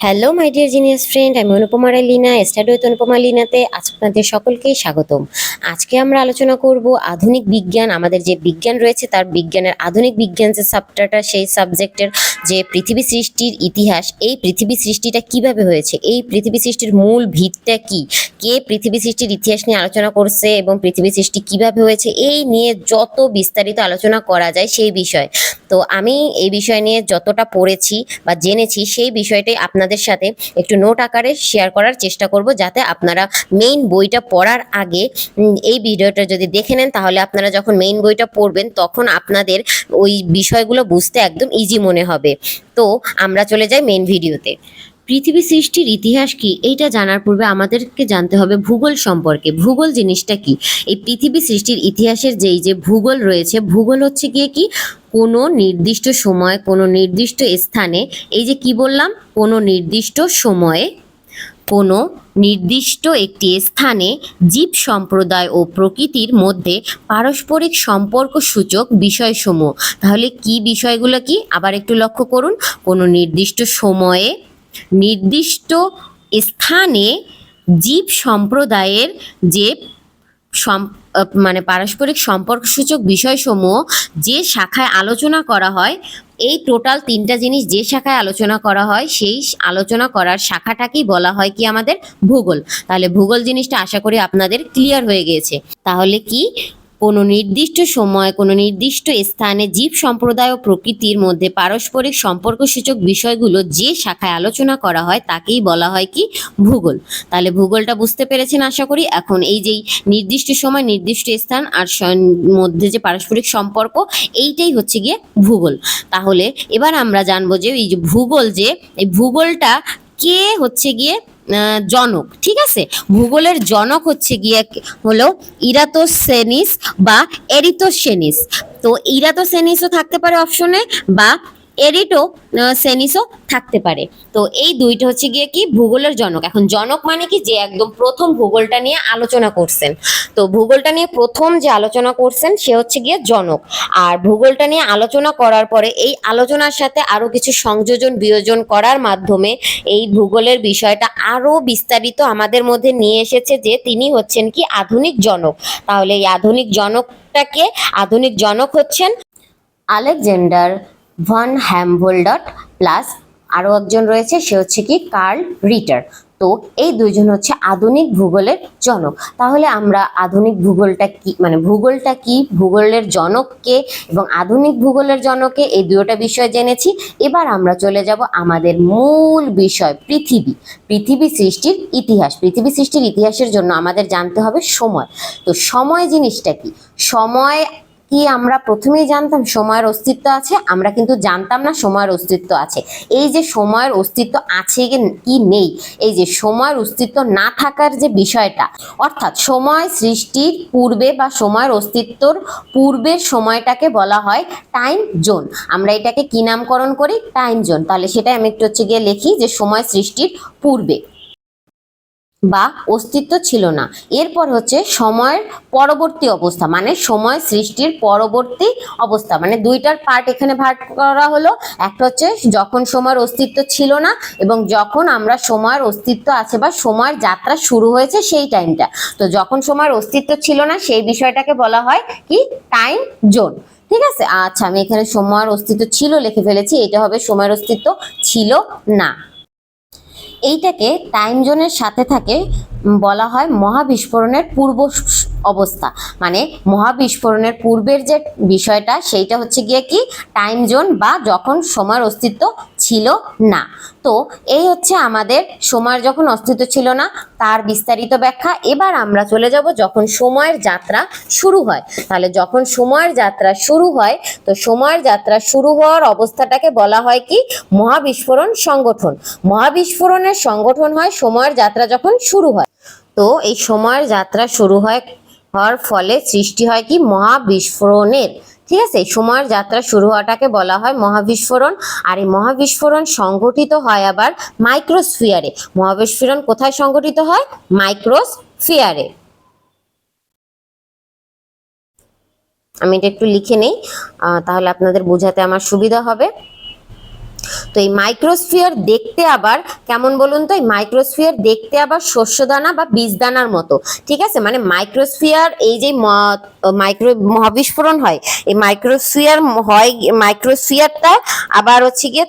Hello my dear genius friend আমি Anupama Roy Leena study with Anupama লীনাতে আজ আপনাদের সকলকেই স্বাগতম। আজকে আমরা আলোচনা করব আধুনিক বিজ্ঞান, আমাদের যে বিজ্ঞান রয়েছে তার বিজ্ঞানের আধুনিক বিজ্ঞান যে সাবটাটা সেই সাবজেক্টের যে পৃথিবী সৃষ্টির ইতিহাস, এই পৃথিবী সৃষ্টিটা কীভাবে হয়েছে, এই পৃথিবী সৃষ্টির মূল ভিতটা কি, কে পৃথিবী সৃষ্টির ইতিহাস নিয়ে আলোচনা করছে এবং পৃথিবী সৃষ্টি কীভাবে হয়েছে, এই নিয়ে যত বিস্তারিত আলোচনা করা যায় সেই বিষয়। তো আমি এই বিষয় নিয়ে যতটা পড়েছি বা জেনেছি সেই বিষয়টাই আপনাদের সাথে একটু নোট আকারে শেয়ার করার চেষ্টা করব যাতে আপনারা মেইন বইটা পড়ার আগে এই ভিডিওটা যদি দেখে নেন, তাহলে আপনারা যখন মেইন বইটা পড়বেন, তখন আপনাদের ওই বিষয়গুলো বুঝতে একদম ইজি মনে হবে। তো আমরা চলে যাই মেইন ভিডিওতে পৃথিবী সৃষ্টির ইতিহাস কি? এইটা জানার পূর্বে আমাদেরকে জানতে হবে ভূগোল সম্পর্কে। ভূগোল জিনিসটা কি? এই পৃথিবী সৃষ্টির ইতিহাসের যেই যে ভূগোল রয়েছে, ভূগোল হচ্ছে গিয়ে কি? কোনো নির্দিষ্ট সময়, কোনো নির্দিষ্ট স্থানে, এই যে কি বললাম? কোনো নির্দিষ্ট সময়ে, কোনো নির্দিষ্ট একটি স্থানে জীব সম্প্রদায় ও প্রকৃতির মধ্যে পারস্পরিক সম্পর্ক সূচক বিষয়সমূহ। তাহলে কি বিষয়গুলো কি? আবার একটু লক্ষ্য করুন। কোনো নির্দিষ্ট সময়ে নির্দিষ্ট স্থানে জীব সম্প্রদায়ের যে মানে পারস্পরিক সম্পর্কসূচক বিষয়সমূহ যে শাখায় আলোচনা করা হয়, এই টোটাল তিনটা জিনিস যে শাখায় আলোচনা করা হয়, সেই আলোচনা করার শাখাটাকেই বলা হয় কি আমাদের ভূগোল। তাহলে ভূগোল জিনিসটা আশা করি আপনাদের ক্লিয়ার হয়ে গিয়েছে। তাহলে কি কোনো নির্দিষ্ট সময়, কোনো নির্দিষ্ট স্থানে জীব সম্প্রদায় ও প্রকৃতির মধ্যে পারস্পরিক সম্পর্কসূচক বিষয়গুলো যে শাখায় আলোচনা করা হয়, তাকেই বলা হয় কি? ভূগোল। তাহলে ভূগোলটা বুঝতে পেরেছেন আশা করি? এখন এই যেই নির্দিষ্ট সময়, নির্দিষ্ট স্থান আর মধ্যে যে পারস্পরিক সম্পর্ক, এইটাই হচ্ছে গিয়ে ভূগোল। তাহলে এবার আমরা জানব যে এই যে ভূগোল যে, এই ভূগোলটা কে হচ্ছে গিয়ে জনক, ঠিক আছে? ভূগোলের জনক হচ্ছে গিয়ে হলো ইরাতোসেনিস বা এরিতোসেনিস। তো ইরাতোসেনিসও থাকতে পারে অপশনে বা এরিটো সেনিসও থাকতে পারে। তো এই দুইটা হচ্ছে গিয়ে কি? ভূগোলের জনক। এখন জনক মানে কি? যে একদম প্রথম ভূগোলটা নিয়ে আলোচনা করছেন। তো ভূগোলটা নিয়ে প্রথম যে আলোচনা করছেন, সে হচ্ছে গিয়ে জনক। আর ভূগোলটা নিয়ে আলোচনা করার পরে এই আলোচনার সাথে আরও কিছু সংযোজন, বিয়োজন করার মাধ্যমে এই ভূগোলের বিষয়টা আরও বিস্তারিত আমাদের মধ্যে নিয়ে এসেছে যে তিনি হচ্ছেন কি? আধুনিক জনক। তাহলে এই আধুনিক জনকটাকে আধুনিক জনক হচ্ছেন আলেকজান্ডার ভন হ্যামভোল্ডট প্লাস আরও একজন রয়েছে, সে হচ্ছে কি কার্ল রিটার তো এই দুইজন হচ্ছে আধুনিক ভূগোলের জনক। তাহলে আমরা আধুনিক ভূগোলটা কি মানে ভূগোলটা কি, ভূগোলের জনককে এবং আধুনিক ভূগোলের জনকে এই দুটোটা বিষয় জেনেছি। এবার আমরা চলে যাব আমাদের মূল বিষয়, পৃথিবী। পৃথিবী সৃষ্টির ইতিহাস। পৃথিবী সৃষ্টির ইতিহাসের জন্য আমাদের জানতে হবে সময়। তো সময় জিনিসটা কি? সময় কি আমরা প্রথমেই জানতাম সময়ের অস্তিত্ব আছে, আমরা কিন্তু জানতাম না সময়ের অস্তিত্ব আছে। এই যে সময়ের অস্তিত্ব আছে কি- নেই, এই যে সময়ের অস্তিত্ব না থাকার যে বিষয়টা, অর্থাৎ সময় সৃষ্টির পূর্বে বা সময়ের অস্তিত্বর পূর্বের সময়টাকে বলা হয় টাইম জোন আমরা এটাকে কি নামকরণ করি? টাইম জোন তাহলে সেটা আমি একটু হচ্ছে গিয়ে লিখি যে সময় সৃষ্টির পূর্বে। বা অস্তিত্ব ছিল না। এরপর হচ্ছে সময়ের পরবর্তী অবস্থা মানে সময় সৃষ্টির পরবর্তী অবস্থা। মানে দুইটার পার্ট এখানে ভাগ করা হলো। একটা হচ্ছে যখন সময়ের অস্তিত্ব ছিল না এবং যখন আমরা সময়ের অস্তিত্ব আছে বা সময়ের যাত্রা শুরু হয়েছে সেই টাইমটা তো যখন সময়ের অস্তিত্ব ছিল না সেই বিষয়টাকে বলা হয় কি? টাইম জোন ঠিক আছে? আচ্ছা আমি এখানে সময়ের অস্তিত্ব ছিল লিখে ফেলেছি, এটা হবে সময়ের অস্তিত্ব ছিল না। এইটাকে টাইম জোনের সাথে থাকে বলা হয় মহাবিস্ফোরণের পূর্ব অবস্থা। মানে মহাবিস্ফোরণের পূর্বের যে বিষয়টা, সেইটা হচ্ছে গিয়ে কি? টাইম জোন বা যখন সময়ের অস্তিত্ব ছিল না। তো এই হচ্ছে আমাদের সময়ের যখন অস্তিত্ব ছিল না, তার বিস্তারিত ব্যাখ্যা। এবার আমরা চলে যাব যখন সময়ের যাত্রা শুরু হয়। তাহলে যখন সময়ের যাত্রা শুরু হয়, তো সময়ের যাত্রা শুরু হওয়ার অবস্থাটাকে বলা হয় কি? মহাবিস্ফোরণ সংগঠন। মহাবিস্ফোরণের সংগঠন হয়, সময়ের যাত্রা যখন শুরু হয়। তো এই সময়ের যাত্রা শুরু হয়, হওয়ার ফলে সৃষ্টি হয় কি? মহাবিস্ফোরণের। ঠিক আছে? এই সময়ের যাত্রা শুরু হওয়াটাকে বলা হয় মহাবিস্ফোরণ। আর এই মহাবিস্ফোরণ সংঘটিত হয় আবার মাইক্রোস্ফিয়ারে। মহাবিস্ফোরণ কোথায় সংঘটিত হয়? মাইক্রোস্ফিয়ারে। আমি এটা একটু লিখে নেই। তাহলে আপনাদের বোঝাতে আমার সুবিধা হবে। তো এই মাইক্রোস্ফিয়ার দেখতে আবার, কেমন বলুন তো? এই মাইক্রোস্ফিয়ার দেখতে আবার শস্যদানা বা বীজদানার মতো। ঠিক আছে? মানে মাইক্রোস্ফিয়ার এই যে মাইক্রো মহাবিস্ফোরণ হয়, এই মাইক্রোস্ফিয়ার হয় মাইক্রোস্ফিয়ারটা আবার হচ্ছে গিয়ে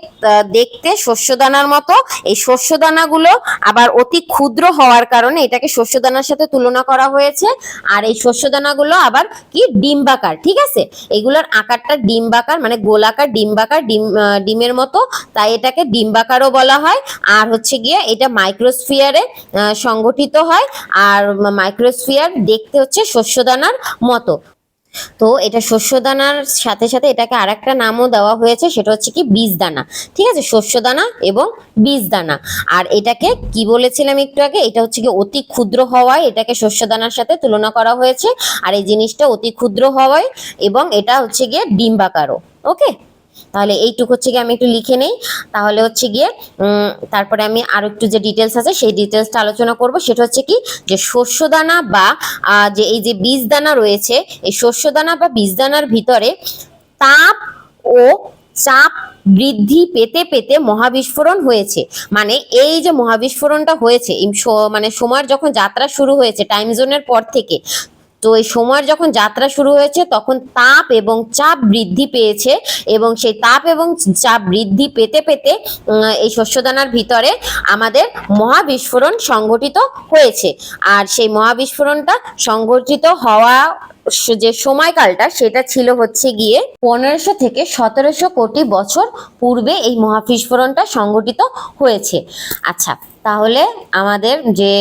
দেখতে শস্যদানার মতো। এই শস্যদানাগুলো আবার অতি ক্ষুদ্র হওয়ার কারণে এটাকে শস্যদানার সাথে তুলনা করা হয়েছে। আর এই শস্যদানাগুলো আবার কি? ডিম্বাকার, ঠিক আছে? এগুলোর আকারটা ডিম্বাকার মানে গোলাকার, ডিম্বাকার, ডিম ডিমের মতো তাই এটাকে ডিম্বাকারও বলা হয়। আর হচ্ছে গিয়ে এটা মাইক্রোস্ফিয়ারে সংগঠিত হয়। আর মাইক্রোস্ফিয়ার দেখতে হচ্ছে শস্যদানার মতো। তো এটা শস্যদানার সাথে সাথে এটাকে আরেকটা নামও দেওয়া হয়েছে, সেটা হচ্ছে কি বীজদানা। ঠিক আছে? শস্যদানা এবং বীজদানা। আর এটাকে কি বলেছিলাম একটু আগে? এটা হচ্ছে কি অতি ক্ষুদ্র হওয়ায় এটাকে শস্যদানার সাথে তুলনা করা হয়েছে। আর এই জিনিসটা অতি ক্ষুদ্র হওয়ায় এবং এটা হচ্ছে গিয়ে ডিম্বাকারও। ওকে? তাহলে এইটুকু হচ্ছে গিয়ে আমি একটু লিখে নেই। তাহলে হচ্ছে গিয়ে তারপরে আমি আরও একটু যে ডিটেলস আছে, সেই ডিটেলসটা আলোচনা করব। সেটা হচ্ছে কি, যে শস্যদানা বা যে এই যে বীজদানা রয়েছে, এই শস্যদানা বা বীজদানার ভিতরে তাপ ও চাপ বৃদ্ধি পেতে পেতে মহাবিস্ফোরণ হয়েছে। মানে এই যে মহাবিস্ফোরণটা হয়েছে মানে সময়ের যখন যাত্রা শুরু হয়েছে টাইম জোনের পর থেকে তো এই সময়ের যখন যাত্রা শুরু হয়েছে, তখন তাপ এবং চাপ বৃদ্ধি পেয়েছে এবং সেই তাপ এবং চাপ বৃদ্ধি পেতে পেতে এই শস্যদানার ভিতরে আমাদের মহাবিস্ফোরণ সংঘটিত হয়েছে। আর সেই মহাবিস্ফোরণটা সংঘটিত হওয়া যে সময়কালটা, সেটা ছিল হচ্ছে গিয়ে পনেরোশো থেকে সতেরোশো কোটি বছর পূর্বে এই মহাবিস্ফোরণটা সংঘটিত হয়েছে। আচ্ছা তাহলে আমাদের যে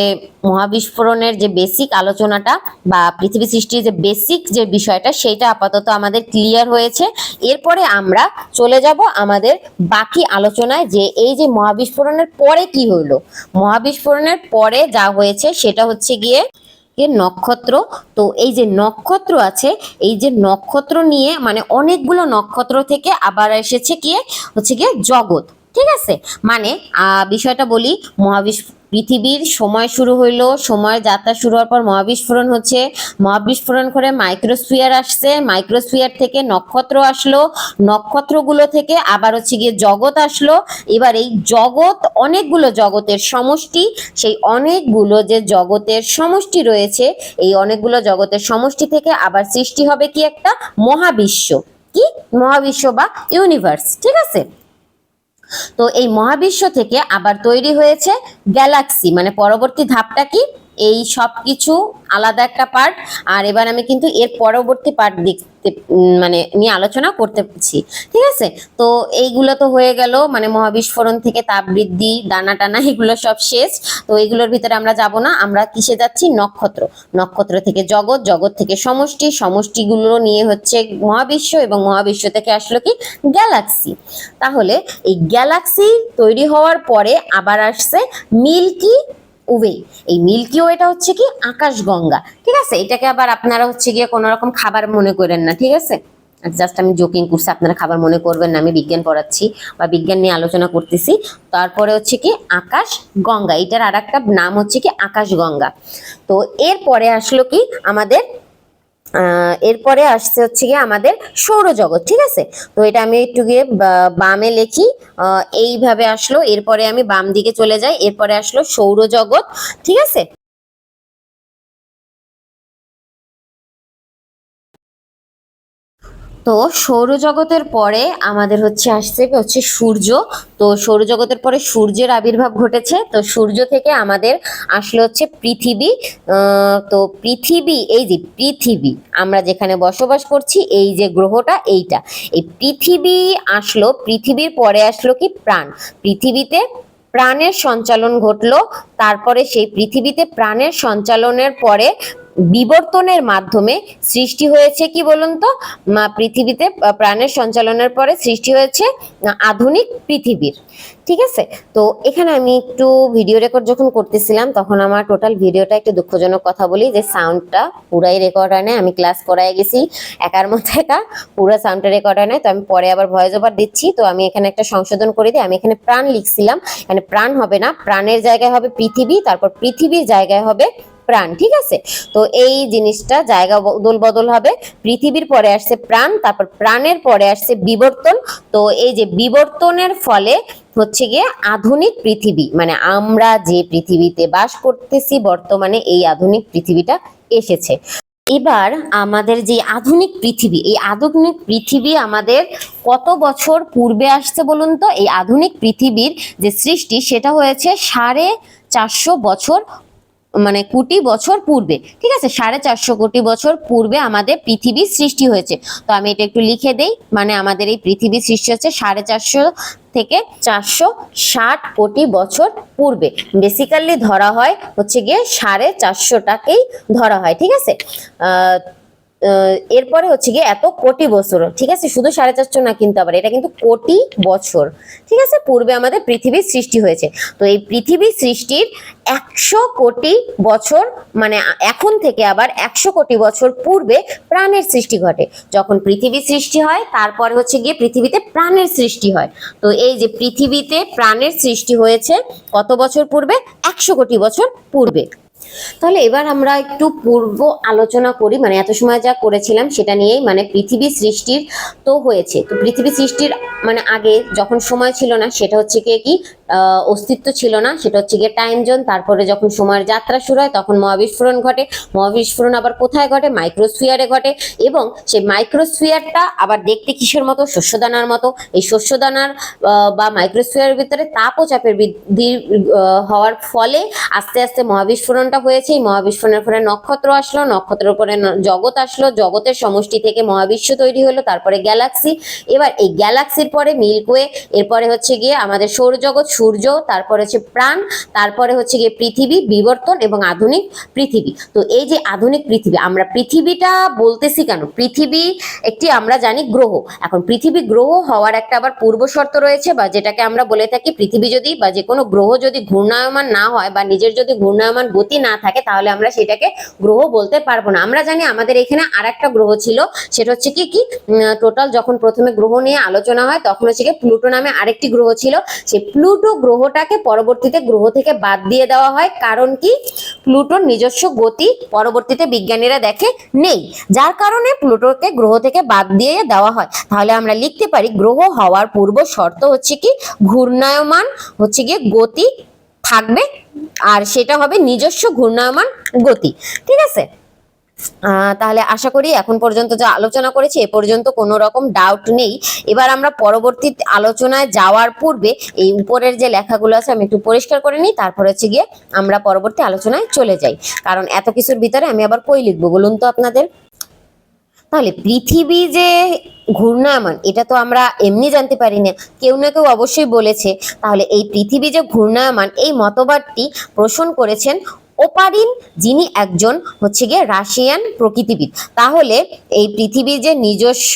মহাবিস্ফোরণের যে বেসিক আলোচনাটা বা পৃথিবী সৃষ্টির যে বেসিক যে বিষয়টা, সেইটা আপাতত আমাদের ক্লিয়ার হয়েছে। এরপরে আমরা চলে যাব আমাদের বাকি আলোচনায় যে এই যে মহাবিস্ফোরণের পরে কি হলো মহাবিস্ফোরণের পরে যা হয়েছে সেটা হচ্ছে গিয়ে নক্ষত্র। তো এই যে নক্ষত্র আছে, এই যে নক্ষত্র নিয়ে মানে অনেকগুলো নক্ষত্র থেকে আবার এসেছে কি? হচ্ছে গিয়ে জগৎ। ঠিক আছে? মানে বিষয়টা বলি, মহাবিশ্ব, পৃথিবীর সময় শুরু হইল, সময় যাত্রা শুরু হওয়ার পর মহাবিস্ফোরণ হচ্ছে। মহাবিস্ফোরণ করে মাইক্রোস্ফিয়ার আসছে, মাইক্রোস্ফিয়ার থেকে নক্ষত্র আসলো, নক্ষত্রগুলো থেকে আবার হচ্ছে গিয়ে জগৎ আসলো। এবার এই জগৎ, অনেকগুলো জগতের সমষ্টি, সেই অনেকগুলো যে জগতের সমষ্টি রয়েছে, এই অনেকগুলো জগতের সমষ্টি থেকে আবার সৃষ্টি হবে কি একটা? মহাবিশ্ব। কি? মহাবিশ্ব বা ইউনিভার্স। ঠিক আছে? তো এই মহাবিশ্ব থেকে আবার তৈরি হয়েছে গ্যালাক্সি মানে পরবর্তী ধাপটা কি? এই সব কিছু আলাদা একটা পার্ট আর এবার আমি কিন্তু এর পরবর্তী পার্ট দেখতে মানে নিয়ে আলোচনা করতে করতেছি ঠিক আছে? তো এইগুলো তো হয়ে গেল মানে মহাবিস্ফোরণ থেকে তাপ বৃদ্ধি, দানা টানা, এগুলো সব শেষ। তো এগুলোর ভিতরে আমরা যাব না, আমরা কিসে যাচ্ছি? নক্ষত্র। নক্ষত্র থেকে জগৎ জগৎ থেকে সমষ্টি। সমষ্টিগুলো নিয়ে হচ্ছে মহাবিশ্ব এবং মহাবিশ্ব থেকে আসলো কি? গ্যালাক্সি। তাহলে এই গ্যালাক্সি তৈরি হওয়ার পরে আবার আসছে মিল্কি ওয়ে। এই মিল্কি ওয়েটা হচ্ছে কি আকাশগঙ্গা। ঠিক আছে? এটাকে আবার আপনারা হচ্ছে গিয়ে কোনো রকম খাবার মনে করেন না, ঠিক আছে? জাস্ট আমি জোকিং করছি, আপনারা খাবার মনে করবেন না, আমি বিজ্ঞান পড়াচ্ছি বা বিজ্ঞান নিয়ে আলোচনা করতেছি। তারপরে হচ্ছে কি আকাশ গঙ্গা এটার আর নাম হচ্ছে কি আকাশ গঙ্গা তো এরপরে আসলো কি আমাদের এরপরে আসছে হচ্ছে গিয়ে আমাদের সৌরজগৎ, ঠিক আছে? তো এটা আমি একটু গিয়ে বামে লেখি এইভাবে আসলো, এরপরে আমি বাম দিকে চলে যাই, এরপরে আসলো সৌরজগৎ, ঠিক আছে? তো সৌরজগতের পরে আমাদের হচ্ছে আসছে হচ্ছে সূর্য। তো সৌরজগতের পরে সূর্যের আবির্ভাব ঘটেছে। তো সূর্য থেকে আমাদের আসলে হচ্ছে পৃথিবী। তো পৃথিবী, এই যে পৃথিবী, আমরা যেখানে বসবাস করছি, এই যে গ্রহটা এইটা। এই পৃথিবী আসলো, পৃথিবীর পরে আসলো কি প্রাণ। পৃথিবীতে প্রাণের সঞ্চালন ঘটলো, তারপরে সেই পৃথিবীতে প্রাণের সঞ্চালনের পরে বিবর্তনের মাধ্যমে সৃষ্টি হয়েছে কি বলুন তো? পৃথিবীতে প্রাণের সঞ্চালনের পরে সৃষ্টি হয়েছে আধুনিক পৃথিবীর। ঠিক আছে? তো এখানে আমি একটু ভিডিও রেকর্ড যখন করতেছিলাম, তখন আমার টোটাল ভিডিওটা একটু দুঃখজনক কথা বলি যে সাউন্ডটা পুরাই রেকর্ড হয় আমি ক্লাস করায় গেছি, একার মধ্যে একা পুরো সাউন্ডটা রেকর্ড হয় তো আমি পরে আবার ভয়েস ওভার দিচ্ছি, তো আমি এখানে একটা সংশোধন করে দিই, আমি এখানে প্রাণ লিখছিলাম মানে প্রাণ হবে না, প্রাণের জায়গায় হবে পৃথিবী, তারপর পৃথিবীর জায়গায় হবে প্রাণ, ঠিক আছে? তো এই জিনিসটা জায়গা বদল বদল হবে। পৃথিবীর পরে আসছে প্রাণ, তারপর প্রাণের পরে আসছে বিবর্তন। তো এই যে বিবর্তনের ফলে হচ্ছে গিয়ে আধুনিক পৃথিবী মানে আমরা যে পৃথিবীতে বাস করতেছি, বর্তমানে এই আধুনিক পৃথিবীটা এসেছে। এবার আমাদের যে আধুনিক পৃথিবী, এই আধুনিক পৃথিবী আমাদের কত বছর পূর্বে আসছে বলুন তো? এই আধুনিক পৃথিবীর যে সৃষ্টি, সেটা হয়েছে সাড়ে চারশো বছর মানে কোটি বছর পূর্বে, ঠিক আছে? সাড়ে চারশো কোটি বছর পূর্বে আমাদের পৃথিবী সৃষ্টি হয়েছে। তো আমি এটা একটু লিখে দেই মানে আমাদের এই পৃথিবী সৃষ্টি হচ্ছে সাড়ে চারশো থেকে চারশো ষাট কোটি বছর পূর্বে। বেসিক্যালি ধরা হয় হচ্ছে গিয়ে সাড়ে চারশোটাকেই ধরা হয়, ঠিক আছে? এরপরে হচ্ছে গিয়ে এত কোটি বছর, ঠিক আছে? শুধু সাড়ে চারশো না কিন্তু আবার, এটা কিন্তু কোটি বছর, ঠিক আছে? পূর্বে আমাদের পৃথিবীর সৃষ্টি হয়েছে। তো এই পৃথিবী সৃষ্টির একশো কোটি বছর মানে এখন থেকে আবার একশো কোটি বছর পূর্বে প্রাণের সৃষ্টি ঘটে। যখন পৃথিবী সৃষ্টি হয়, তারপরে হচ্ছে গিয়ে পৃথিবীতে প্রাণের সৃষ্টি হয়। তো এই যে পৃথিবীতে প্রাণের সৃষ্টি হয়েছে, কত বছর পূর্বে? একশো কোটি বছর পূর্বে। তাহলে এবার আমরা একটু পূর্ব আলোচনা করি মানে এত সময় যা করেছিলাম সেটা নিয়েই মানে পৃথিবী সৃষ্টির তো হয়েছে। তো পৃথিবী সৃষ্টির মানে আগে যখন সময় ছিল না, সেটা হচ্ছে গিয়ে কি অস্তিত্ব ছিল না, সেটা হচ্ছে গিয়ে টাইম জোন তারপরে যখন সময়ের যাত্রা শুরু হয়, তখন মহাবিস্ফোরণ ঘটে। মহাবিস্ফোরণ আবার কোথায় ঘটে? মাইক্রোস্ফিয়ারে ঘটে। এবং সেই মাইক্রোস্ফিয়ারটা আবার দেখতে কিসের মতো? শস্যদানার মতো। এই শস্যদানার বা মাইক্রোস্ফিয়ারের ভিতরে তাপ ও চাপের বৃদ্ধি হওয়ার ফলে আস্তে আস্তে মহাবিস্ফোরণটা হয়েছে এই মহাবিস্ফোরণের ফলে নক্ষত্র আসলো, নক্ষত্রের উপরে জগৎ আসলো, জগতের সমষ্টি থেকে মহাবিশ্ব তৈরি হলো, তারপরে গ্যালাক্সি। এবার এই গ্যালাক্সির পরে মিল্কওয়ে, এরপরে হচ্ছে গিয়ে আমাদের সৌরজগৎ, সূর্য, তারপরে হচ্ছে প্রাণ, তারপরে হচ্ছে গিয়ে পৃথিবী, বিবর্তন এবং আধুনিক পৃথিবী। তো এই যে আধুনিক পৃথিবী, আমরা পৃথিবীটা বলতেছি কেন? পৃথিবী একটি আমরা জানি গ্রহ। এখন পৃথিবী গ্রহ হওয়ার একটা আবার পূর্ব শর্ত রয়েছে বা যেটাকে আমরা বলে থাকি পৃথিবী যদি বা যে কোনো গ্রহ যদি ঘূর্ণায়মান না হয় বা নিজের যদি ঘূর্ণায়মান গতি না থাকে, তাহলে আমরা সেটাকে গ্রহ বলতে পারব না। আমরা জানি আমাদের এখানে আর একটা গ্রহ ছিল, সেটা হচ্ছে কি কি টোটাল যখন প্রথমে গ্রহ নিয়ে আলোচনা হয়, তখন হচ্ছে কি, প্লুটো নামে আরেকটি গ্রহ ছিল। সেই প্লুটো গ্রহটাকে পরবর্তীতে গ্রহ থেকে বাদ দিয়ে দেওয়া হয়। কারণ কি? প্লুটোর নিজস্ব গতি পরবর্তীতে বিজ্ঞানীরা দেখে নেই। যার কারণে প্লুটোকে গ্রহ থেকে বাদ দিয়ে দেওয়া হয়। তাহলে আমরা লিখতে পারি, গ্রহ হওয়ার পূর্ব শর্ত হচ্ছে কি? ঘূর্ণায়মান, হচ্ছে গিয়ে গতি থাকবে, আর সেটা হবে নিজস্ব ঘূর্ণায়মান গতি। ঠিক আছে? তাহলে আশা করি এখন পর্যন্ত যা আলোচনা করেছি, এ পর্যন্ত কোনো রকম ডাউট নেই। এবার আমরা পরবর্তী আলোচনায় যাওয়ার পূর্বে এই উপরের যে লেখাগুলো আছে, আমি একটু পরিষ্কার করে নিই, তারপর হচ্ছে গিয়ে আমরা পরবর্তী আলোচনায় চলে যাই। কারণ এত কিছুর ভিতরে আমি আবার কই লিখব? বলুন তো আপনাদের। তাহলে পৃথিবী যে ঘূর্ণায়মান, এটা তো আমরা এমনি জানতে পারি না কেউ না কেউ অবশ্যই বলেছে। তাহলে এই পৃথিবী যে ঘূর্ণায়মান, এই মতবাদটি পোষণ করেছেন ওপারিন, যিনি একজন হচ্ছে গিয়ে রাশিয়ান প্রকৃতিবিদ। তাহলে এই পৃথিবীর যে নিজস্ব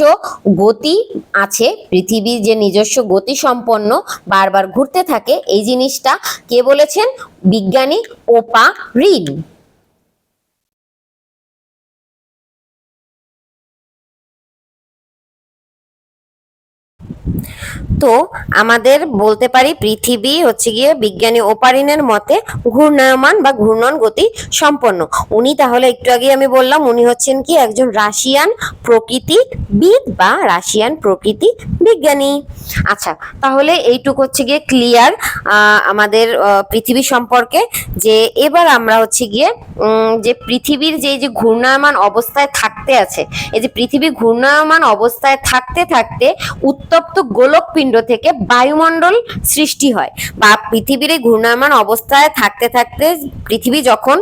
গতি আছে পৃথিবীর যে নিজস্ব গতি সম্পন্ন বারবার ঘুরতে থাকে, এই জিনিসটা কে বলেছেন? বিজ্ঞানী ওপা রিন তো আমাদের বলতে পারি পৃথিবী হচ্ছে গিয়ে বিজ্ঞানী ওপারিনের মতে ঘূর্ণায়মান বা ঘূর্ণন গতি সম্পন্ন। উনি তাহলে একটু আগে আমি বললাম, উনি হচ্ছেন কি একজন রাশিয়ান প্রকৃতিবিদ বা রাশিয়ান প্রকৃতি বিজ্ঞানী। আচ্ছা তাহলে এইটুকু হচ্ছে গিয়ে ক্লিয়ার আমাদের পৃথিবী সম্পর্কে যে এবার আমরা হচ্ছে গিয়ে যে পৃথিবীর যে যে ঘূর্ণায়মান অবস্থায় থাকতে আছে, এই যে পৃথিবী ঘূর্ণায়মান অবস্থায় থাকতে থাকতে উত্তপ্ত গোলকপিণ্ড থেকে বায়ুমণ্ডল সৃষ্টি হয়। বা পৃথিবীর এই ঘূর্ণায়মান অবস্থায় থাকতে থাকতে পৃথিবী যখন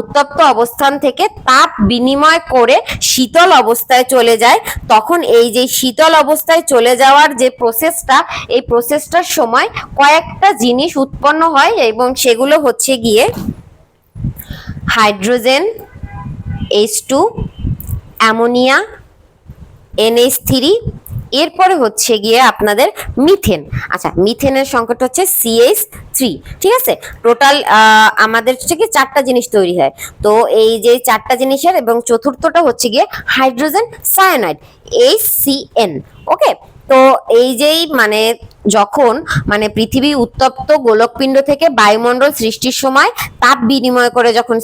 উত্তপ্ত অবস্থান থেকে তাপ বিনিময় করে শীতল অবস্থায় চলে যায়, তখন এই যে শীতল অবস্থায় চলে যাওয়ার যে প্রসেসটা, এই প্রসেসটার সময় কয়েকটা জিনিস উৎপন্ন হয় এবং সেগুলো হচ্ছে গিয়ে hydrogen, H two, ammonia NH three এরপরে হচ্ছে গিয়ে আপনাদের মিথেন। আচ্ছা মিথেনের সংকট হচ্ছে সিএইচ থ্রি ঠিক আছে? টোটাল আমাদের হচ্ছে কি চারটা জিনিস তৈরি হয়। তো এই যে চারটা জিনিসের এবং চতুর্থটা হচ্ছে গিয়ে hydrogen cyanide H C N okay? তো এই যেই মানে যখন মানে পৃথিবী উত্তপ্ত গোলকপিণ্ড থেকে বায়ুমণ্ডল সৃষ্টির সময় তাপ বিনিময় করে যখন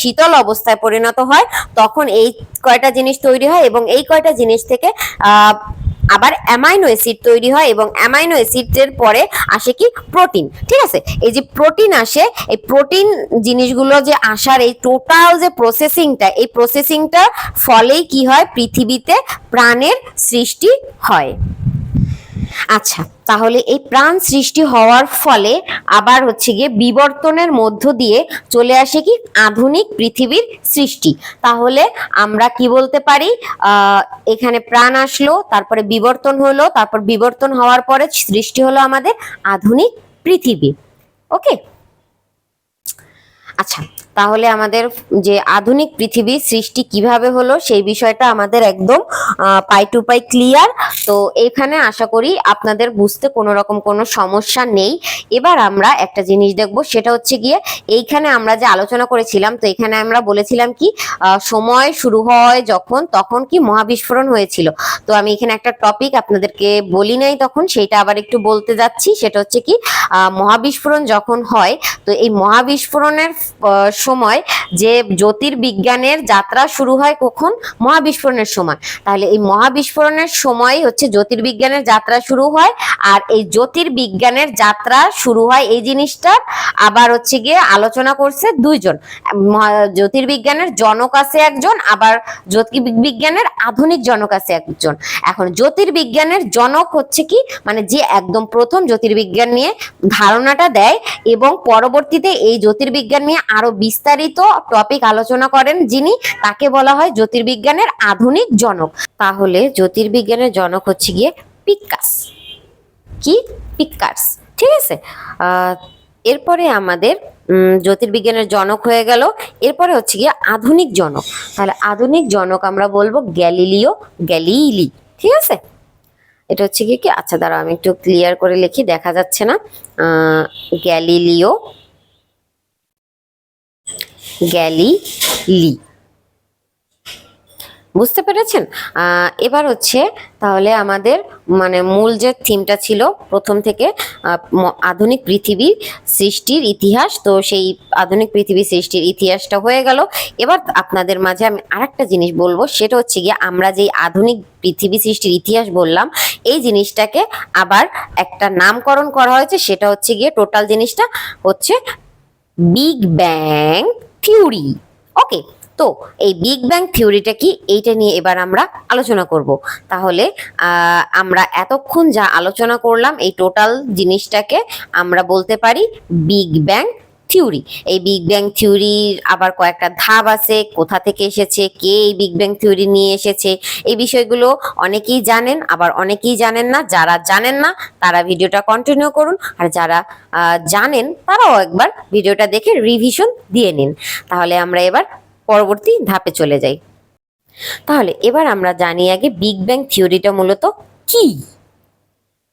শীতল অবস্থায় পরিণত হয়, তখন এই কয়টা জিনিস তৈরি হয় এবং এই কয়টা জিনিস থেকে আবার অ্যামাইনো অ্যাসিড তৈরি হয় এবং অ্যামাইনো অ্যাসিডের পরে আসে কি? প্রোটিন ঠিক আছে? এই যে প্রোটিন আসে, এই প্রোটিন জিনিসগুলো যে আসার এই টোটাল যে প্রসেসিংটা এই প্রসেসিংটার ফলেই কি হয়? পৃথিবীতে প্রাণের সৃষ্টি হয়। আচ্ছা তাহলে এই প্রাণ সৃষ্টি হওয়ার ফলে আবার হচ্ছে গিয়ে বিবর্তনের মধ্য দিয়ে চলে আসে কি আধুনিক পৃথিবীর সৃষ্টি। তাহলে আমরা কি বলতে পারি? এখানে প্রাণ আসলো, তারপরে বিবর্তন হলো, তারপর বিবর্তন হওয়ার পরে সৃষ্টি হলো আমাদের আধুনিক পৃথিবী। ওকে? আচ্ছা তাহলে আমাদের যে আধুনিক পৃথিবীর সৃষ্টি কীভাবে হলো সেই বিষয়টা আমাদের একদম পাই টু পাই ক্লিয়ার। তো এখানে আশা করি আপনাদের বুঝতে কোনো রকম কোনো সমস্যা নেই। এবার আমরা একটা জিনিস দেখব, সেটা হচ্ছে গিয়ে এইখানে আমরা যে আলোচনা করেছিলাম, তো এখানে আমরা বলেছিলাম কি সময় শুরু হয় যখন, তখন কি মহাবিস্ফোরণ হয়েছিল। তো আমি এখানে একটা টপিক আপনাদেরকে বলি নাই তখন সেটা আবার একটু বলতে যাচ্ছি। সেটা হচ্ছে কি মহাবিস্ফোরণ যখন হয়, তো এই মহাবিস্ফোরণের সময় যে জ্যোতির্বিজ্ঞানের যাত্রা শুরু হয় কখন? মহাবিস্ফোরণের সময়। তাহলে এই মহাবিস্ফোরণের সময় হচ্ছে জ্যোতির্বিজ্ঞানের যাত্রা শুরু হয় আর এই জ্যোতির্বিজ্ঞানের যাত্রা শুরু হয় এই জিনিসটা আবার হচ্ছে গিয়ে আলোচনা করছে দুইজন। জ্যোতির্বিজ্ঞানের জনক আছে একজন, আবার জ্যোতির্বিজ্ঞানের আধুনিক জনক আছে একজন। এখন জ্যোতির্বিজ্ঞানের জনক হচ্ছে কি? মানে যে একদম প্রথম জ্যোতির্বিজ্ঞান নিয়ে ধারণাটা দেয় এবং পরবর্তীতে এই জ্যোতির্বিজ্ঞান নিয়ে আরও বিস্তারিত টপিক আলোচনা করেন যিনি, তাকে বলা হয় জ্যোতির্বিজ্ঞানের আধুনিক জনক। তাহলে জ্যোতির্বিজ্ঞানের জনক হচ্ছে গিয়ে পিক্কাস কি? পিক্কার্স ঠিক আছে? এরপরে আমাদের জ্যোতির্বিজ্ঞানের জনক হয়ে গেল। এরপরে হচ্ছে গিয়ে আধুনিক জনক। তাহলে আধুনিক জনক আমরা বলব গ্যালিলিও গ্যালিলি। ঠিক আছে? এটা হচ্ছে কি কি? আচ্ছা দাঁড়াও, আমি একটু ক্লিয়ার করে লিখি, দেখা যাচ্ছে না। Galileo Galilei. বুঝতে পেরেছেন? এবার হচ্ছে তাহলে আমাদের মানে মূল যে থিমটা ছিল প্রথম থেকে আধুনিক পৃথিবীর সৃষ্টির ইতিহাস, তো সেই আধুনিক পৃথিবীর সৃষ্টির ইতিহাসটা হয়ে গেল। এবার আপনাদের মাঝে আমি আরেকটা জিনিস বলব, সেটা হচ্ছে গিয়ে আমরা যেই আধুনিক পৃথিবী সৃষ্টির ইতিহাস বললাম, এই জিনিসটাকে আবার একটা নামকরণ করা হয়েছে, সেটা হচ্ছে গিয়ে টোটাল জিনিসটা হচ্ছে বিগ ব্যাং থিওরি। ওকে তো এই বিগ ব্যাং থিওরিটা কি? এইটা নিয়ে এবার আমরা আলোচনা করব। তাহলে আমরা এতক্ষণ যা আলোচনা করলাম, এই টোটাল জিনিসটাকে আমরা বলতে পারি বিগ ব্যাং থিওরি। এই বিগ ব্যাং থিওরির আবার কয়েকটা ধাপ আছে, কোথা থেকে এসেছে, কে এই বিগ ব্যাং থিওরি নিয়ে এসেছে, এই বিষয়গুলো অনেকেই জানেন, আবার অনেকেই জানেন না, যারা জানেন না, তারা ভিডিওটা কন্টিনিউ করুন, আর যারা জানেন, তারাও একবার ভিডিওটা দেখে রিভিশন দিয়ে নিন। তাহলে আমরা এবার পরবর্তী ধাপে চলে যাই। তাহলে এবার আমরা জানি আগে বিগ ব্যাং থিওরিটা মূলত কি?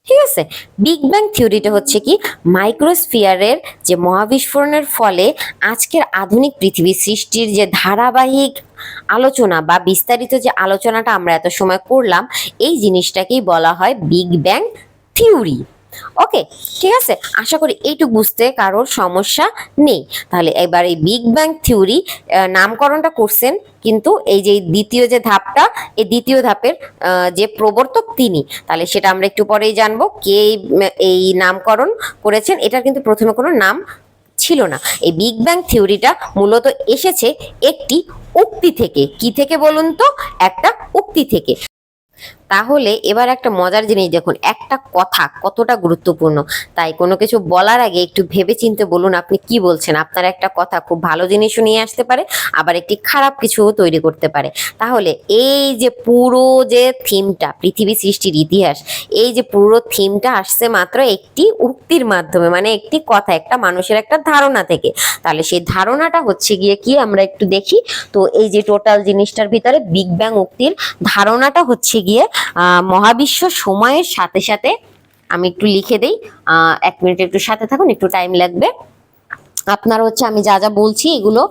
ঠিক আছে? বিগ ব্যাং থিওরিটা হচ্ছে কি মাইক্রোস্ফিয়ারের যে মহাবিস্ফোরণের ফলে আজকের আধুনিক পৃথিবী সৃষ্টির যে ধারাবাহিক আলোচনা বা বিস্তারিত যে আলোচনাটা আমরা এত সময় করলাম, এই জিনিসটাকেই বলা হয় বিগ ব্যাং থিওরি ওকে ঠিক আছে। আশা করি এইটুকু বুঝতে কারোর সমস্যা নেই। তাহলে এবার এই বিগ ব্যাং থিওরি নামকরণটা করছেন, কিন্তু এই যে দ্বিতীয় যে ধাপটা, এই দ্বিতীয় ধাপের যে প্রবর্তক তিনি, তাহলে সেটা আমরা একটু পরেই জানব কে এই নামকরণ করেছেন। এটার কিন্তু প্রথমে কোনো নাম ছিল না। এই বিগ ব্যাং থিওরিটা মূলত এসেছে একটি উক্তি থেকে। কি থেকে বলুন তো? একটা উক্তি থেকে। তাহলে এবার একটা মজার জিনিস দেখুন, একটা কথা কতটা গুরুত্বপূর্ণ। তাই কোনো কিছু বলার আগে একটু ভেবে চিনতে বলুন আপনি কি বলছেন? আপনার একটা কথা খুব ভালো জিনিসও নিয়ে আসতে পারে, আবার একটি খারাপ কিছুও তৈরি করতে পারে। তাহলে এই যে পুরো যে থিমটা, পৃথিবী সৃষ্টির ইতিহাস, এই যে পুরো থিমটা আসছে মাত্র একটি উক্তির মাধ্যমে মানে একটি কথা, একটা মানুষের একটা ধারণা থেকে। তাহলে সেই ধারণাটা হচ্ছে গিয়ে কি আমরা একটু দেখি। তো এই যে টোটাল জিনিসটার ভিতরে বিগ ব্যাং উক্তির ধারণাটা হচ্ছে গিয়ে মহাবিশ্ব সময়ের সাথে সাথে আমি একটু লিখে দেই। এক মিনিট একটু সাথে থাকুন, একটু টাইম লাগবে। আপনারা হচ্ছে আমি যা যা বলছি এগুলো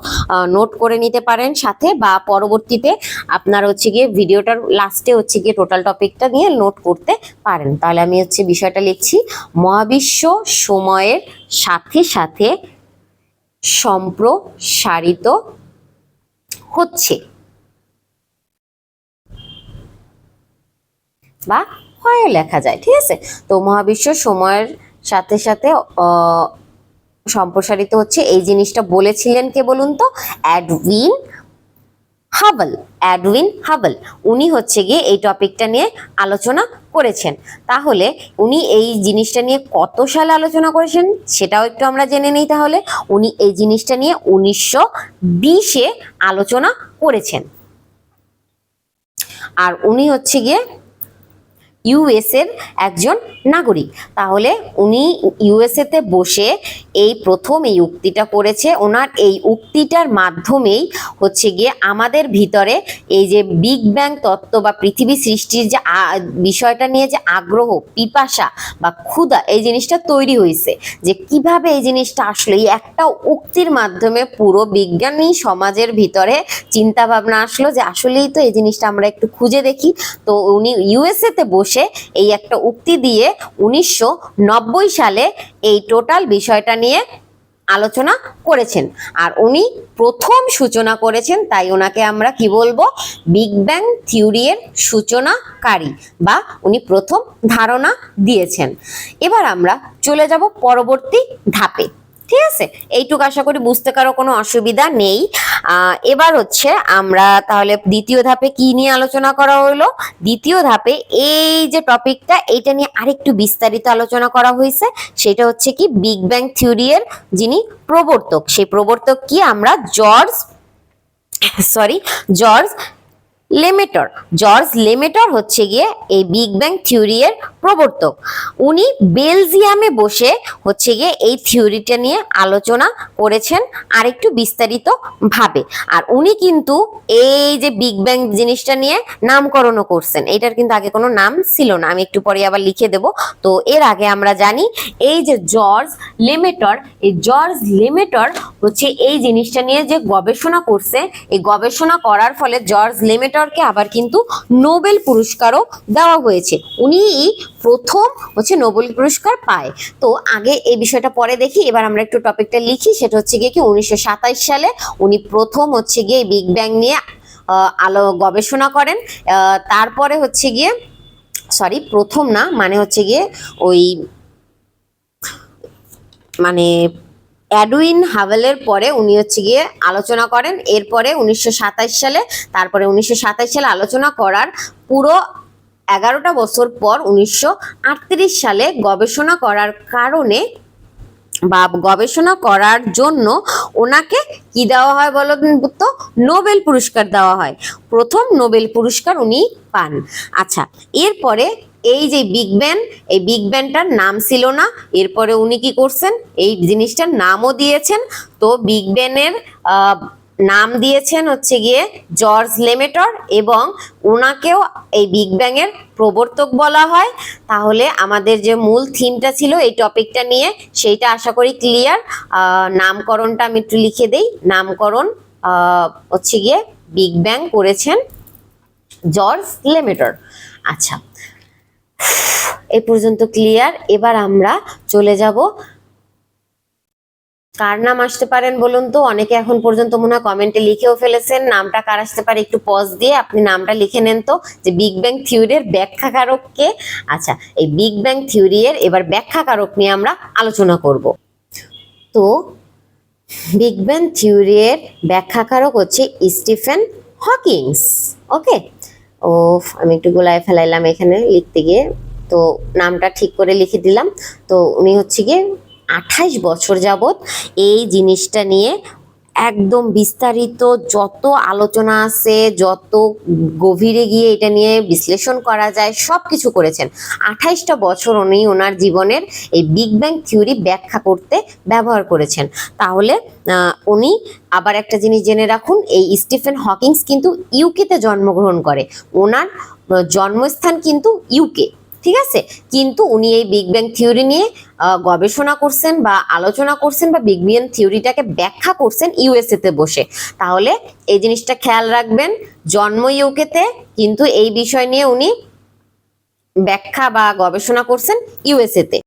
নোট করে নিতে পারেন সাথে বা পরবর্তীতে আপনার হচ্ছে গিয়ে ভিডিওটার লাস্টে হচ্ছে গিয়ে টোটাল টপিকটা নিয়ে নোট করতে পারেন। তাহলে আমি হচ্ছে বিষয়টা লিখছি। মহাবিশ্ব সময়ের সাথে সাথে সম্প্রসারিত হচ্ছে। বা হয়ও লেখা যায়, ঠিক আছে? তো মহাবিশ্ব সময়ের সাথে সাথে সম্প্রসারিত হচ্ছে। এই জিনিসটা বলেছিলেন কে বলুন তো? Edwin Hubble Edwin Hubble. উনি হচ্ছে গিয়ে এই টপিকটা নিয়ে আলোচনা করেছেন। তাহলে উনি এই জিনিসটা নিয়ে কত সালে আলোচনা করেছেন সেটাও একটু আমরা জেনে নিই তাহলে। উনি এই জিনিসটা নিয়ে উনিশশো বিশে আলোচনা করেছেন। আর উনি হচ্ছে গিয়ে ইউএস এর একজন নাগরিক। তাহলে উনি ইউএসএতে বসে এই প্রথম এই উক্তিটা করেছে। ওনার এই উক্তিটার মাধ্যমেই হচ্ছে গিয়ে আমাদের ভিতরে এই যে বিগ ব্যাং তত্ত্ব বা পৃথিবী সৃষ্টির যে বিষয়টা নিয়ে যে আগ্রহ, পিপাসা বা ক্ষুধা, এই জিনিসটা তৈরি হয়েছে। যে কীভাবে এই জিনিসটা আসলে, এই একটা উক্তির মাধ্যমে পুরো বিজ্ঞানী সমাজের ভিতরে চিন্তা ভাবনা আসলো যে আসলেই তো এই জিনিসটা আমরা একটু খুঁজে দেখি। তো উনি ইউএসএ তে বসে এই একটা উক্তি দিয়ে উনিশশো নব্বই সালে এই টোটাল বিষয়টা নিয়ে আলোচনা করেছেন। আর উনি প্রথম সূচনা করেছেন, তাই ওনাকে আমরা কি বলব? বিগ ব্যাং থিওরি এর সূচনাকারী বা উনি প্রথম ধারণা দিয়েছেন। এবার আমরা চলে যাব পরবর্তী ধাপে। ঠিক আছে? এইটুকু আশা করি বুঝতে কারও কোনো অসুবিধা নেই। এবার হচ্ছে আমরা তাহলে দ্বিতীয় ধাপে কি নিয়ে আলোচনা করা হলো? দ্বিতীয় ধাপে এই যে টপিকটা, এইটা নিয়ে আরেকটু বিস্তারিত আলোচনা করা হয়েছে। সেটা হচ্ছে কি, বিগ ব্যাং থিওরি এর যিনি প্রবর্তক, সেই প্রবর্তক কি? আমরা George, sorry, George Lemaitre George Lemaitre হচ্ছে গিয়ে এই বিগ ব্যাং থিওরি এর প্রবর্তক। উনি বেলজিয়ামে বসে হচ্ছে গিয়ে এই থিওরিটা নিয়ে আলোচনা করেছেন আরেকটু বিস্তারিত ভাবে। আর উনি কিন্তু এই যে বিগ ব্যাং জিনিসটা নিয়ে নামকরণও করছেন। এটার কিন্তু আগে কোনো নাম ছিল না। আমি একটু পরে আবার লিখে দেব। তো এর আগে আমরা জানি, এই যে জর্জ লেমেটর এই জর্জ লেমেটর হচ্ছে এই জিনিসটা নিয়ে যে গবেষণা করছে। এই গবেষণা করার ফলে জর্জ লেমেটরকে আবার কিন্তু নোবেল পুরস্কারও দেওয়া হয়েছে। উনি প্রথম হচ্ছে নোবেল পুরস্কার পায়। তো আগে এই বিষয়টা পরে দেখি, এবার আমরা একটু টপিকটা লিখি। সেটা হচ্ছে গিয়ে কি উনিশশো সালে উনি প্রথম হচ্ছে গিয়ে বিগ ব্যাং নিয়ে আলো গবেষণা করেন। তারপরে হচ্ছে গিয়ে, সরি, প্রথম না মানে হচ্ছে গিয়ে ওই মানে অ্যাডউইন হাভেলের পরে উনি হচ্ছে গিয়ে আলোচনা করেন। এরপরে উনিশশো সালে, তারপরে উনিশশো সালে আলোচনা করার পুরো এগারোটা বছর পর উনিশশো আটত্রিশ সালে গবেষণা করার কারণে বা গবেষণা করার জন্য ওনাকে কি দেওয়া হয় বলো তো নোবেল পুরস্কার দেওয়া হয়। প্রথম নোবেল পুরস্কার উনি পান। আচ্ছা এরপরে এই যে বিগ ব্যান এই বিগ ব্যানটার নাম ছিল না। এরপরে উনি কি করছেন? এই জিনিসটার নামও দিয়েছেন। তো বিগ ব্যানের নাম দিয়েছেন হচ্ছে গিয়ে জর্জ লেমেটর এবং ওনাকেও এই বিগ ব্যাং এর প্রবর্তক বলা হয়। তাহলে আমাদের যে মূল থিমটা ছিল এই টপিকটা নিয়ে, সেইটা আশা করি ক্লিয়ার। নামকরণটা আমি একটু লিখে দেই। নামকরণ হচ্ছে গিয়ে বিগ ব্যাং করেছেন জর্জ লেমেটর আচ্ছা এই পর্যন্ত ক্লিয়ার এবার আমরা চলে যাব। কার নাম আসতে পারেন বলুন তো? অনেকে এখন পর্যন্ত মনে হয় কমেন্টে লিখেও ফেলেছেন। নামটা কার আসতে পারে একটু পজ দিয়ে আপনি নামটা লিখে নেন তো। যে বিগ ব্যাং থিওরির ব্যাখ্যাকারক কে আচ্ছা এই বিগ ব্যাং থিওরি এর এবার ব্যাখ্যাকারক নিয়ে আমরা আলোচনা করব। তো বিগ ব্যাং থিওরি এর ব্যাখ্যাকারক হচ্ছে স্টিফেন হকিংস ওকে ও আমি একটু গোলায় ফেলাইলাম এখানে লিখতে গিয়ে। তো নামটা ঠিক করে লিখে দিলাম। তো উনি হচ্ছে গিয়ে আঠাইশ বছর যাবত এই জিনিসটা নিয়ে একদম বিস্তারিত যত আলোচনা আছে, যত গভীরে গিয়ে এটা নিয়ে বিশ্লেষণ করা যায় সব কিছু করেছেন। আঠাইশটা বছর উনি ওনার জীবনের এই বিগ ব্যাং থিওরি ব্যাখ্যা করতে ব্যবহার করেছেন। তাহলে উনি আবার একটা জিনিস জেনে রাখুন, এই স্টিফেন হকিংস কিন্তু ইউকেতে জন্মগ্রহণ করে। ওনার জন্মস্থান কিন্তু ইউকে। ঠিক আছে? কিন্তু উনি এই বিগ ব্যাং থিওরি নিয়ে গবেষণা করছেন বা আলোচনা করছেন বা বিগ ব্যাং থিওরিটাকে ব্যাখ্যা করছেন ইউএসএ তে বসে। তাহলে এই জিনিসটা খেয়াল রাখবেন, জন্ম ইউকেতে কিন্তু এই বিষয় নিয়ে উনি ব্যাখ্যা বা গবেষণা করছেন ইউএসএ তে।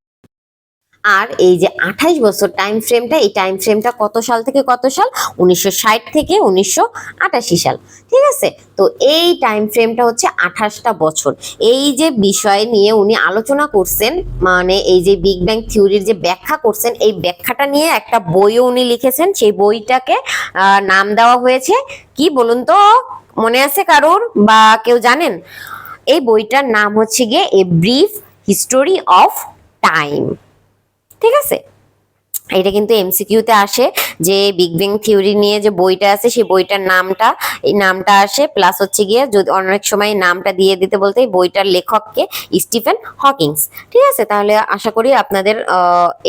আর এই যে আঠাইশ বছর টাইম ফ্রেমটা এই টাইম ফ্রেমটা কত সাল থেকে কত সাল? উনিশশো ষাট থেকে উনিশশো আটাশি সাল, ঠিক আছে? তো এই টাইম ফ্রেমটা হচ্ছে আঠাশটা বছর। এই যে বিষয় নিয়ে উনি আলোচনা করছেন মানে এই যে বিগ ব্যাং থিওরির যে ব্যাখ্যা করছেন, এই ব্যাখ্যাটা নিয়ে একটা বইও উনি লিখেছেন। সেই বইটাকে নাম দেওয়া হয়েছে। কি বলুন তো? মনে আছে কারোর বা কেউ জানেন? এই বইটার নাম হচ্ছে গিয়ে a brief history of time ঠিক আছে? এটা কিন্তু এমসিকিউতে আসে যে বিগ ব্যাং থিওরি নিয়ে যে বইটা আছে, সেই বইটার নামটা, এই নামটা আসে। প্লাস হচ্ছে গিয়ে যদি অনেক সময় নামটা দিয়ে দিতে বলতে এই বইটার লেখককে স্টিফেন হকিংস। ঠিক আছে? তাহলে আশা করি আপনাদের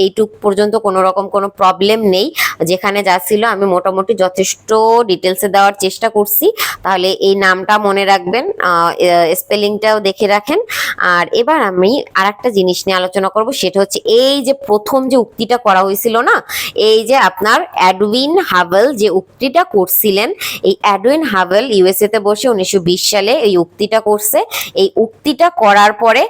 এইটুক পর্যন্ত কোনো রকম কোনো প্রবলেম নেই। যেখানে যা ছিল আমি মোটামুটি যথেষ্ট ডিটেলসে দেওয়ার চেষ্টা করছি। তাহলে এই নামটা মনে রাখবেন স্পেলিংটাও দেখে রাখেন। আর এবার আমি আর জিনিস নিয়ে আলোচনা করব, সেটা হচ্ছে এই যে প্রথম যে উক্তিটা করা হয়েছিল না? এই যে আপনার অ্যাডউইন হাভেল যে উক্তিটা করছিলেন, এই অ্যাডউইন হাভেল ইউএসএ তে বসে উনিশশো বিশ সালে এই উক্তিটা করছে। এই উক্তিটা করার পরে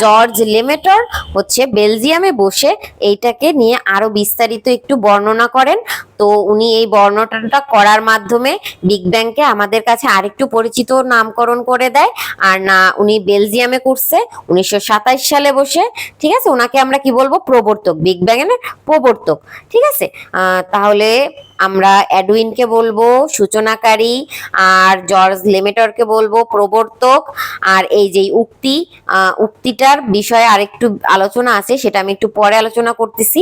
জর্জ লেমেটর হচ্ছে বেলজিয়ামে বসে এইটাকে নিয়ে আরও বিস্তারিত একটু বর্ণনা করেন। তো উনি এই বর্ণনাটা করার মাধ্যমে বিগ ব্যাংকে আমাদের কাছে আরেকটু পরিচিত নামকরণ করে দেয়। আর না, উনি বেলজিয়ামে করছে উনিশশো সালে বসে, ঠিক আছে? ওনাকে আমরা কি বলব? প্রবর্তক। বিগ ব্যাং এর প্রবর্তক, ঠিক আছে? তাহলে আমরা অ্যাডউইনকে বলব, সূচনাকারী, আর জর্জ লেমেটরকে বলব, প্রবর্তক। আর এই যে উক্তি উক্তিটার বিষয়ে আরেকটু আলোচনা আছে, সেটা আমি একটু পরে আলোচনা করতেছি।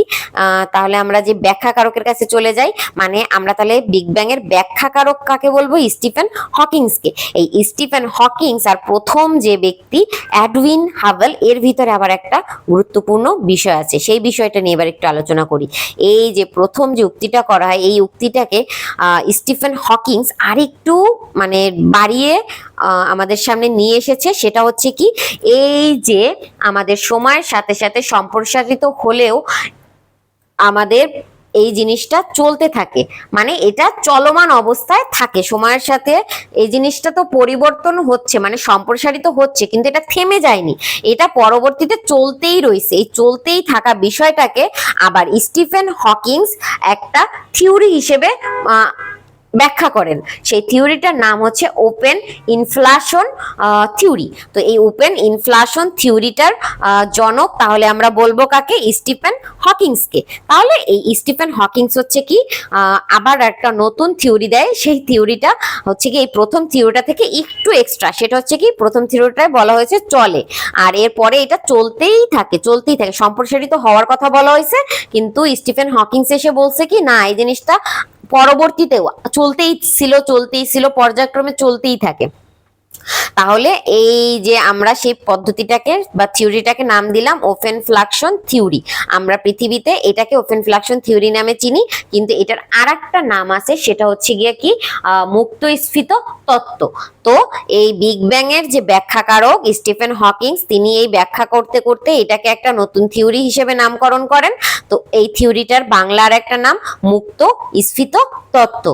তাহলে আমরা যে ব্যাখ্যাকারকের কাছে চলে যাই মানে আমরা তাহলে বিগ ব্যাং এর ব্যাখ্যাকারক কাকে বলব? স্টিফেন হকিংসকে। এই স্টিফেন হকিংস আর প্রথম যে ব্যক্তি অ্যাডউইন হাভেল, এর ভিতরে আবার একটা গুরুত্বপূর্ণ বিষয় আছে। সেই বিষয়টা নিয়ে এবার একটু আলোচনা করি। এই যে প্রথম যে উক্তিটা করা হয়, এই উক্তিটাকে স্টিফেন হকিংস আরেকটু মানে বাড়িয়ে আমাদের সামনে নিয়ে এসেছে। সেটা হচ্ছে কি, এই যে আমাদের সময়ের সাথে সাথে সম্প্রসারিত হলেও আমাদের এই জিনিসটা চলতে থাকে। মানে এটা চলমান অবস্থায় থাকে। সময়ের সাথে এই জিনিসটা তো পরিবর্তন হচ্ছে মানে সম্প্রসারিত হচ্ছে, কিন্তু এটা থেমে যায়নি। এটা পরবর্তীতে চলতেই রয়েছে। এই চলতেই থাকা বিষয়টাকে আবার স্টিফেন হকিংস একটা থিওরি হিসেবে ব্যাখ্যা করেন। সেই থিওরিটার নাম হচ্ছে ওপেন ইনফ্লাশন থিওরি। তো এই ওপেন ইনফ্লাশন থিওরিটার জনক তাহলে আমরা বলব কাকে? স্টিফেন হকিংসকে। তাহলে এই স্টিফেন হকিংস হচ্ছে কি? আবার একটা নতুন থিওরি দেয়। সেই থিওরিটা হচ্ছে কি, এই প্রথম থিওরিটা থেকে একটু এক্সট্রা সেটা হচ্ছে কি, প্রথম থিওরিটায় বলা হয়েছে চলে। আর এরপরে এটা চলতেই থাকে চলতেই থাকে। সম্প্রসারিত হওয়ার কথা বলা হয়েছে। কিন্তু স্টিফেন হকিংস এসে বলছে কি, না, এই জিনিসটা পরবর্তীতেও চলতেই ছিল চলতেই ছিল পর্যায়ক্রমে চলতেই থাকে। তাহলে এই যে আমরা সেই পদ্ধতিটাকে বা থিওরিটাকে নাম দিলাম ওপেন ফ্লাকশন থিওরি আমরা পৃথিবীতে এটাকে ওপেন ফ্লাকশন থিওরি নামে চিনি, কিন্তু এটার আর একটা নাম আছে, সেটা হচ্ছে গিয়ে কি? মুক্ত স্ফীত তত্ত্ব। তো এই বিগ ব্যাং এর যে ব্যাখ্যাকারক স্টিফেন হকিংস, তিনি এই ব্যাখ্যা করতে করতে এটাকে একটা নতুন থিওরি হিসেবে নামকরণ করেন। তো এই থিওরিটার বাংলার একটা নাম মুক্ত স্ফীত তত্ত্ব।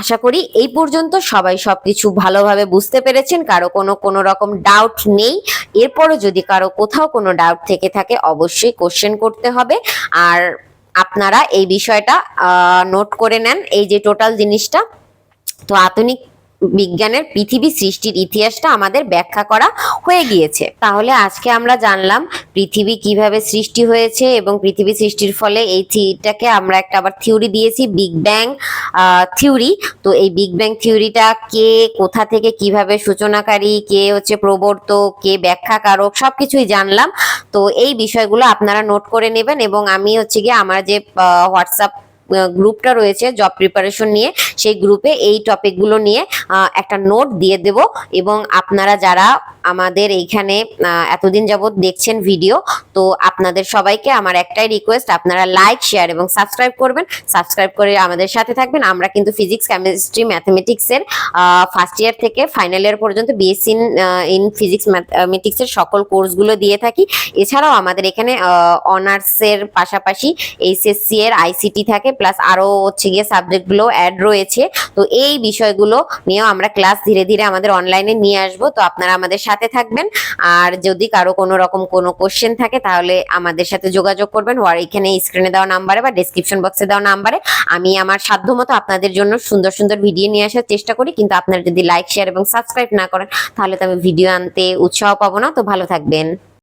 আশা করি এই পর্যন্ত সবাই সবকিছু ভালোভাবে বুঝতে পেরেছেন। কারও কোনো কোনো রকম ডাউট নেই। এরপরও যদি কারও কোথাও কোনো ডাউট থেকে থাকে, অবশ্যই কোশ্চেন করতে হবে। আর আপনারা এই বিষয়টা নোট করে নেন। এই যে টোটাল জিনিসটা, তো আধুনিক বিজ্ঞানের পৃথিবী সৃষ্টির ইতিহাসটা আমাদের ব্যাখ্যা করা হয়ে গিয়েছে। তাহলে আজকে আমরা জানলাম পৃথিবী কীভাবে সৃষ্টি হয়েছে এবং পৃথিবী সৃষ্টির ফলে এই থিওরিটাকে আমরা একটা আবার থিওরি দিয়েছি, বিগ ব্যাং থিওরি। তো এই বিগ ব্যাং থিওরিটা কে কোথা থেকে কীভাবে সূচনাকারী, কে হচ্ছে প্রবর্তক, কে ব্যাখ্যাকারক, সবকিছুই জানলাম। তো এই বিষয়গুলো আপনারা নোট করে নেবেন এবং আমি হচ্ছে গিয়ে আমার যে হোয়াটসঅ্যাপ গ্রুপটা রয়েছে, জব প্রিপারেশন নিয়ে সেই গ্রুপে এই টপিকগুলো নিয়ে একটা নোট দিয়ে দেব এবং আপনারা যারা আমাদের এইখানে এতদিন যাবৎ দেখছেন ভিডিও তো আপনাদের সবাইকে আমার একটাই রিকোয়েস্ট আপনারা লাইক শেয়ার এবং সাবস্ক্রাইব করবেন। সাবস্ক্রাইব করে আমাদের সাথে থাকবেন। আমরা কিন্তু ফিজিক্স কেমিস্ট্রি ম্যাথমেটিক্সের ফার্স্ট ইয়ার থেকে ফাইনাল ইয়ার পর্যন্ত বিএসসি ইন ফিজিক্স ম্যাথমেটিক্সের সকল কোর্সগুলো দিয়ে থাকি। এছাড়াও আমাদের এখানে অনার্সের পাশাপাশি এইচএসসি এর আইসিটি থাকে প্লাস আরও হচ্ছে গিয়ে সাবজেক্টগুলো অ্যাড রয়েছে। তো এই বিষয়গুলো নিয়েও আমরা ক্লাস ধীরে ধীরে আমাদের অনলাইনে নিয়ে আসব। তো আপনারা আমাদের সাথে থাকবেন। আর যদি কারও কোনো রকম কোনো কোশ্চেন থাকে, তাহলে আমাদের সাথে যোগাযোগ করবেন। আর এখানে স্ক্রিনে দেওয়া নাম্বারে বা ডেসক্রিপশন বক্সে দেওয়া নাম্বারে আমি আমার সাধ্যমতো আপনাদের জন্য সুন্দর সুন্দর ভিডিও নিয়ে আসার চেষ্টা করি। কিন্তু আপনারা যদি লাইক শেয়ার এবং সাবস্ক্রাইব না করেন, তাহলে তো আমি ভিডিও আনতে উৎসাহ পাবো না। তো ভালো থাকবেন।